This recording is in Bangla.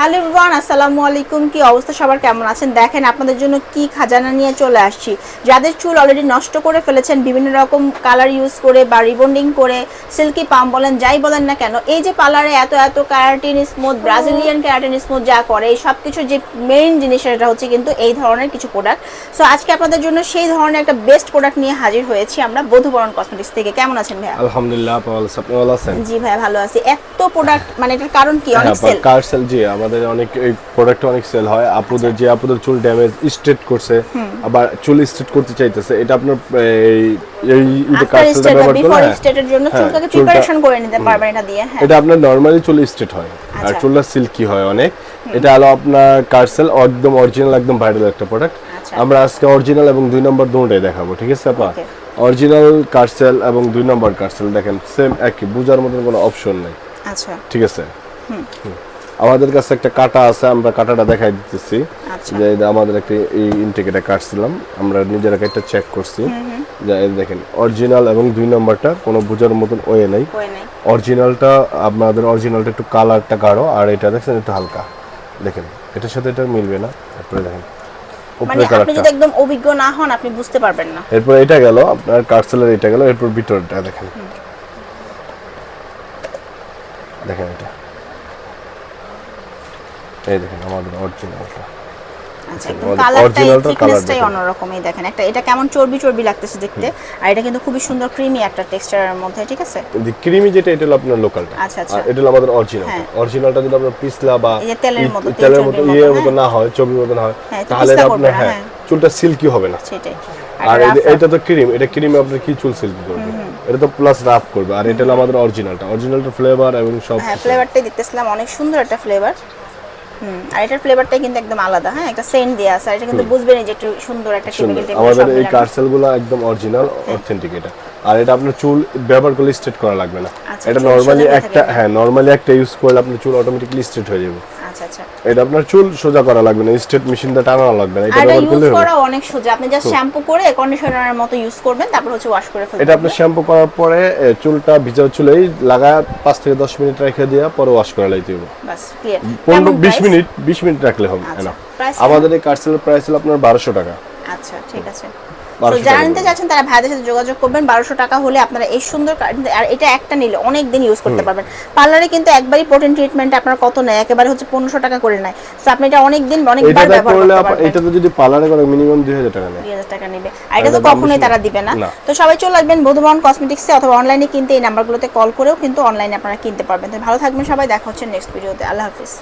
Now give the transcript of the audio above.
হ্যালো এভরিওয়ান আসসালামু আলাইকুম। কি অবস্থা? সবার কেমন আছেন? দেখেন আপনাদের জন্য কি খাজানা নিয়ে চলে আসছি। যাদের চুল অলরেডি নষ্ট করে ফেলেছেন বিভিন্ন রকম কালার ইউজ করে বা রিবন্ডিং করে সিল্কি পাম বলেন যাই বলেন না কেন এই যে পার্লারে এত এত keratin smooth Brazilian keratin smooth যা করে এই সব কিছু যে মেইন জিনিস এটা হচ্ছে কিন্তু এই ধরনের কিছু প্রোডাক্ট সো আজকে আপনাদের জন্য সেই ধরনের একটা বেস্ট প্রোডাক্ট নিয়ে হাজির হয়েছি আমরা বধুবরণ কসমেটিক্স থেকে। কেমন আছেন ভাইয়া? আলহামদুলিল্লাহ ভালো আপনি ভালো আছেন? জি ভাইয়া ভালো আছি। এত প্রোডাক্ট মানে এটার কারণ কি? অনেক হ্যাঁ সেল কার সেল জি আমাদের অনেক এই প্রোডাক্ট অনেক সেল হয়। আপুদের যে আপুদের চুল ড্যামেজ স্ট্রেট করছে আবার চুল স্ট্রেট করতে চাইতেছে এটা আপনার এই এই কার বা ব্যবহার হ্যাঁ, স্টেটের জন্য হ্যাঁ, চুলটাকে প্রিপারেশন করে নিতে পারবেন এটা দিয়ে হ্যাঁ। এটা আপনার নরমালি চুল স্ট্রেট হয়। আর আচ্ছা। চুলটা সিল্কি হয় অনেক। এটা হলো আপনার কারসেল একদম অরিজিনাল একদম ভাইরাল একটা প্রোডাক্ট আচ্ছা। আমরা আজকে অরিজিনাল এবং দুই নম্বর দুটোই দেখাবো ঠিক আছে আপা? অরিজিনাল কারসেল এবং দুই নম্বর কারসেল দেখেন সেম একই বোঝার মতন কোনো অপশন নেই। আচ্ছা। ঠিক আছে? হুম। আমাদের কাছে একটা কাটা আছে আমরা কাটাটা দেখাই দিতেছি। আচ্ছা। যে আমাদের একটা এই ইনটেক এটা কাটছিলাম আমরা নিজেরা একটা চেক করছি। যে দেখেন অরিজিনাল এবং দুই নম্বরটা কোনো বোঝার মতন ওয়ে নেই। নাই। অরিজিনালটা আপনাদের অরিজিনালটা একটু কালারটা গাঢ় আর এটা দেখছেন একটু হালকা। দেখেন এটার সাথে এটা মিলবে না। তারপরে দেখেন মানে আপনি যদি একদম অভিজ্ঞ না হন আপনি বুঝতে পারবেন না। এরপর এটা গেল আপনার কার্সেলের এটা গেল এরপর ভিতরটা দেখেন। দেখেন এটা। এই দেখেন আমাদের অরিজিনালটা আচ্ছা একদম কালারটাই colour থিকনেসটাই দেখেন। অন্যরকম এই দেখেন। একটা এটা কেমন চর্বি চর্বি লাগতেছে দেখতে আর এটা কিন্তু খুবই সুন্দর ক্রিমি একটা টেক্সচারের মধ্যে ঠিক আছে? ক্রিমি যেটা এটা হলো আপনার লোকালটা আচ্ছা, আচ্ছা। এটা হলো আমাদের অরিজিনাল হ্যাঁ। অরিজিনালটা যদি আপনার পিছলা বা এই তেলের মতো, তেলের মতো ইয়ের হ্যাঁ। মতো না হয় চর্বির মতো না হয় হ্যাঁ, তাহলে আপনার হ্যাঁ হ্যাঁ। চুলটা সিল্কি হবে না। সেটাই। আর এটা এই তো ক্রিম এটা ক্রিমে আপনার কি চুল সিল্কি করবে? এটা তো প্লাস রাফ করবে। আর এটা হলো আমাদের অরিজিনালটা অরিজিনালটা ফ্লেভার এবং সব হ্যাঁ ফ্লেভারটাই দেখতেছিলাম অনেক সুন্দর একটা ফ্লেভার আর এটার ফ্লেভারটাই কিন্তু একদম আলাদা হ্যাঁ? একটা সেন্ট দেয়া আছে আর এটা কিন্তু বুঝবেন যে একটু সুন্দর একটা সুন্দর। কেমিক্যাল আমাদের এই কার্সেলগুলো একদম অরিজিনাল অথেন্টিক এটা। আর এটা আপনার চুল ব্যবহার করলে স্ট্রেট করা লাগবে না। আচ্ছা, এটা নরমালি একটা হ্যাঁ নরমালি একটা ইউজ করলে আপনার চুল অটোমেটিকলি স্ট্রেট হয়ে যাবে। আচ্ছা আচ্ছা। এটা আপনার চুল সোজা করা লাগবে না স্ট্রেট মেশিন দিয়ে টানানো লাগবে না এটা ব্যবহার করলে করা অনেক সোজা। আপনি জাস্ট শ্যাম্পু করে কন্ডিশনারের মতো ইউজ করবেন তারপর হচ্ছে ওয়াশ করে ফেলবেন এটা আপনি শ্যাম্পু করার পরে চুলটা ভিজা চুলেই পাঁচ থেকে দশ মিনিট রেখে দিয়ে পরে ওয়াশ করে লাইতে হবে। বাস ক্লিয়ার পনেরো বিশ মিনিট বিশ মিনিট রাখলে হবে আচ্ছা, আমাদের এই কার্সেলের প্রাইস হলো আপনার বারোশো টাকা। আচ্ছা ঠিক আছে। 1200 তো যারা টাকা নিতে চাচ্ছেন তারা ভাইদের সাথে যোগাযোগ করবেন। বারোশো টাকা হলে আপনারা এই সুন্দর আর এটা একটা নিলে অনেক দিন ইউজ করতে পারবেন। পার্লারে কিন্তু একবারই প্রোটিন ট্রিটমেন্ট আপনার কত নেয়? একেবারে হচ্ছে পনেরোশো টাকা করে নেয়। তো আপনি এটা অনেক দিন অনেকবার ব্যবহার করতে পারবেন। এটা তো যদি পার্লারে মিনিমাম দুই হাজার টাকা নেয়। টাকা নেবে। আর এটা তো কখনোই তারা দিবে না। তো সবাই চলে আসবেন বধুবরণ কসমেটিক্সে অথবা অনলাইনে কিনতে। এই নাম্বারগুলোতে কল করেও কিন্তু অনলাইনে আপনারা কিনতে পারবেন। তো ভালো থাকবেন সবাই। দেখা হচ্ছে নেক্সট ভিডিওতে আল্লাহ হাফিজ।